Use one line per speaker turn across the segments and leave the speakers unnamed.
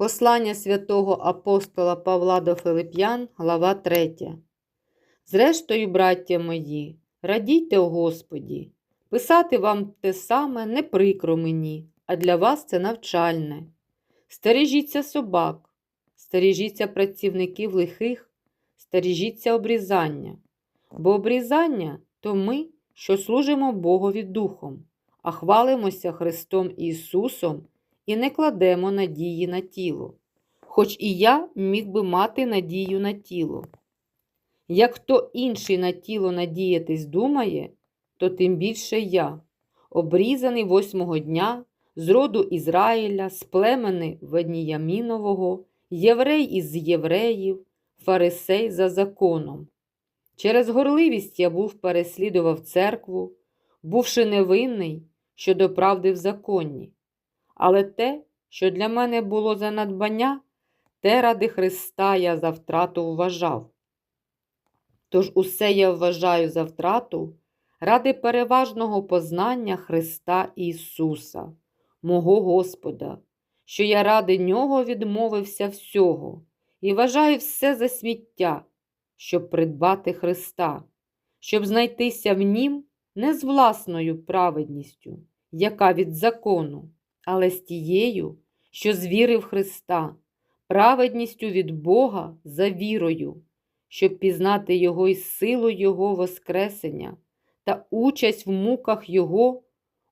Послання святого апостола Павла до Филип'ян, глава 3. Зрештою, браття мої, радійте у Господі. Писати вам те саме не прикро мені, а для вас це навчальне. Стережіться собак, стережіться працівників лихих, стережіться обрізання. Бо обрізання то ми, що служимо Богові Духом, а хвалимося Христом Ісусом і не кладемо надії на тіло, хоч і я міг би мати надію на тіло. Як хто інший на тіло надіятись думає, то тим більше я, обрізаний восьмого дня, з роду Ізраїля, з племени Веніямінового, єврей із євреїв, фарисей за законом. Через горливість я був переслідував церкву, бувши невинний щодо правди в законі. Але те, що для мене було за надбання, те ради Христа я за втрату вважав. Тож усе я вважаю за втрату ради переважного познання Христа Ісуса, мого Господа, що я ради Нього відмовився всього і вважаю все за сміття, щоб придбати Христа, щоб знайтися в Нім не з власною праведністю, яка від закону, але з тією, що з віри в Христа, праведністю від Бога за вірою, щоб пізнати Його і силу Його Воскресення та участь в муках Його,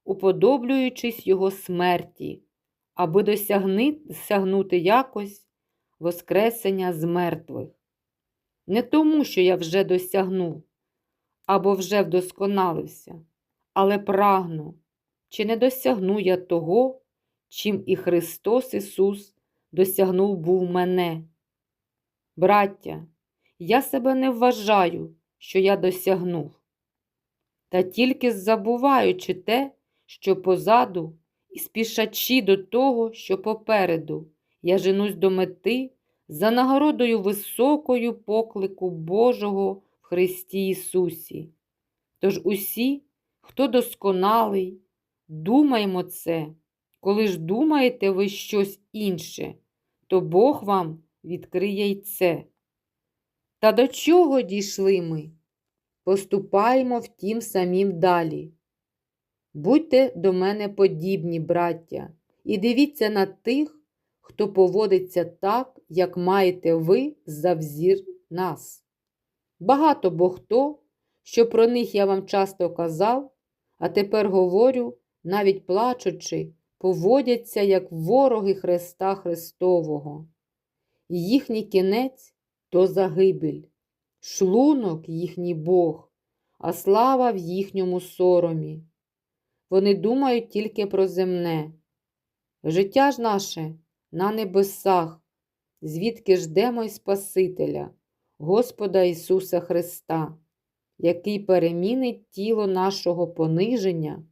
уподоблюючись Його смерті, аби досягнути якось Воскресення з мертвих. Не тому, що я вже досягнув або вже вдосконалився, але прагну, чи не досягну я того, чим і Христос Ісус досягнув був мене. Браття, я себе не вважаю, що я досягнув, та тільки забуваючи те, що позаду, і спішачи до того, що попереду, я женусь до мети за нагородою високою поклику Божого в Христі Ісусі. Тож усі, хто досконалий, думаємо це, коли ж думаєте ви щось інше, то Бог вам відкриє й це. Та до чого дійшли ми? Поступаємо втім самім далі. Будьте до мене подібні, браття, і дивіться на тих, хто поводиться так, як маєте ви за взір нас. Багато бо хто, що про них я вам часто казав, а тепер говорю, навіть плачучи, поводяться як вороги Христа Христового. Їхній кінець то загибель, шлунок їхній Бог, а слава в їхньому соромі. Вони думають тільки про земне. Життя ж наше на небесах, звідки ждемо й Спасителя, Господа Ісуса Христа, який перемінить тіло нашого пониження,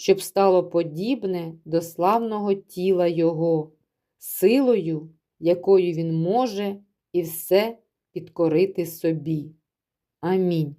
щоб стало подібне до славного тіла Його, силою, якою Він може і все підкорити собі. Амінь.